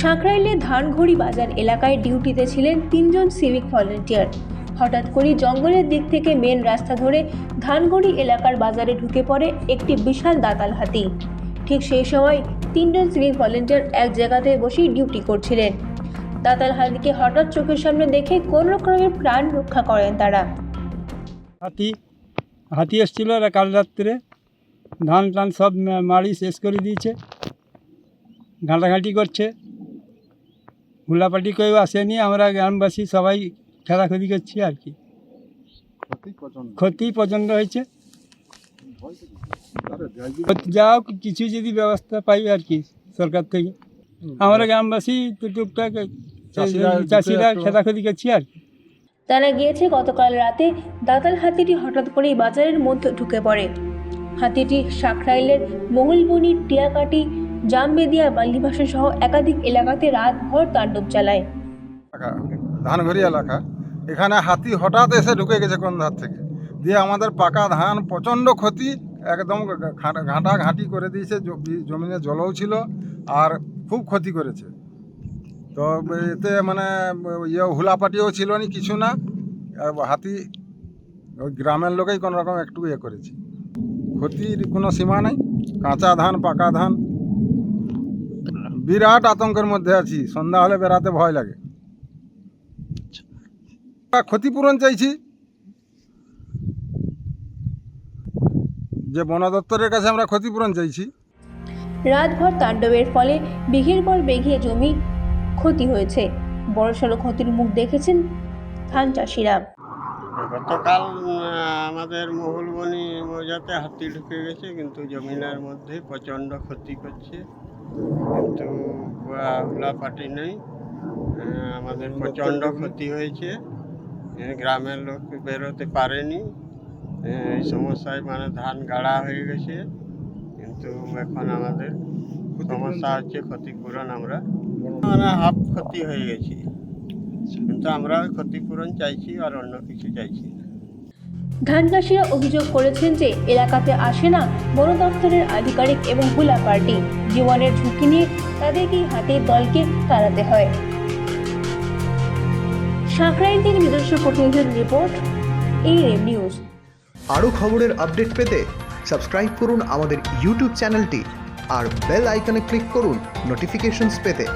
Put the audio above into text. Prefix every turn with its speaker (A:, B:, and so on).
A: সাঁকরাইলে ধানঘড়ি বাজার এলাকায় ডিউটিতে ছিলেন তিনজন সিভিক ভলেন্টিয়ার। হঠাৎ করে জঙ্গলের দিক থেকে মেন রাস্তা ধরে ধানগড়ি এলাকার বাজারে ঢুকে পড়ে একটি বিশাল দাতাল হাতি। ঠিক সেই সময় তিনজন সিভিক ভলেন্টিয়ার এক জায়গাতে বসেই ডিউটি করছিলেন। দাতাল হাতিকে হঠাৎ চোখের সামনে দেখে কোন রকমের প্রাণ রক্ষা করেন তারা।
B: হাতি হাতি এসেছিল কাল রাত্রে ধান টান সব মা- মাড়ি শেষ করে দিয়েছে, ঘাঁটাঘাঁটি করছে। হুলাপাটি কেউ আসেনি আমরা গ্রামবাসী সবাই খেলাখেলি করছি আর কি। ক্ষতি প্রচণ্ড। হয়েছে। যাও কিছু যদি ব্যবস্থা পাই আর কি সরকার থেকে। আমরা গ্রামবাসী টুকটাক
C: চাষিরা-
B: চাষিরা খেলাখেলি করছি আর কি।
A: জানা গিয়েছে গতকাল রাতে দাতাল হাতিটি হঠাৎ করেই বাজারের মধ্যে ঢুকে পড়ে। হাতিটি সাকরাইলের মহুলবনি টিয়াকাটি জামবেদিয়া বাল্লিভাষা সহ একাধিক এলাকাতে রাতভর তাণ্ডব চালায়।
C: ধানঘড়ি এলাকা। এখানে হাতি হঠাৎ এসে ঢুকে গেছে কোন ধার থেকে? দিয়ে আমাদের পাকা ধান প্রচণ্ড ক্ষতি, একদম ঘাঁটা ঘাঁটা করে দিয়েছে জমিনে জলও ছিল আর খুব ক্ষতি করেছে। তো এতে মানে ইয়ে হুলাপাটিও ছিল না কিছু না হাতি ওই গ্রামের লোকেই কোনো রকম একটু ইয়ে করেছে। ক্ষতির কোনো সীমা নেই, কাঁচা ধান, পাকা ধান বিরাট আতঙ্কের মধ্যে আছি। সন্ধ্যা হলে বেড়াতে ভয় লাগে। ক্ষতিপূরণ চাইছি। যে বন দপ্তরের কাছে আমরা ক্ষতিপূরণ চাইছি।
A: রাতভর তাণ্ডবের ফলে বিঘের পর বেঘে জমি ক্ষতি হয়েছে। বড়সড় ক্ষতির মুখ দেখেছেন ধান চাষিরা।
D: গতকাল আমাদের মহুলবনি মৌজাতে হাতি ঢুকে গেছে কিন্তু জমিনের মধ্যে প্রচণ্ড ক্ষতি করছে। কিন্তু আহ, হুলাপাটি নেই। আমাদের প্রচণ্ড ক্ষতি হয়েছে। গ্রামের লোক বেরোতে পারেনি। এই সমস্যায় মানে ধান গাড়া হয়ে গেছে। কিন্তু এখন আমাদের সমস্যা হচ্ছে ক্ষতিপূরণ আমরা। মানে হাফ ক্ষতি হয়ে গেছে। কিন্তু আমরা ক্ষতিপূরণ চাইছি আর অন্য কিছু চাইছি না
A: ধান চাষিরা অভিযোগ করেছেন যে এলাকাতে আসে না বন দপ্তরের আধিকারিক এবং হুলা পার্টি। জীবনের ঝুঁকি নিয়ে তাদেরকেই হাতের দলকে তাড়াতে হয়। সাঁকরাইল থেকে নিজস্ব প্রতিনিধির রিপোর্ট এই নিউজ।
E: আরও খবরের আপডেট পেতে সাবস্ক্রাইব করুন আমাদের ইউটিউব চ্যানেলটি আর বেল আইকনে ক্লিক করুন নোটিফিকেশনস পেতে।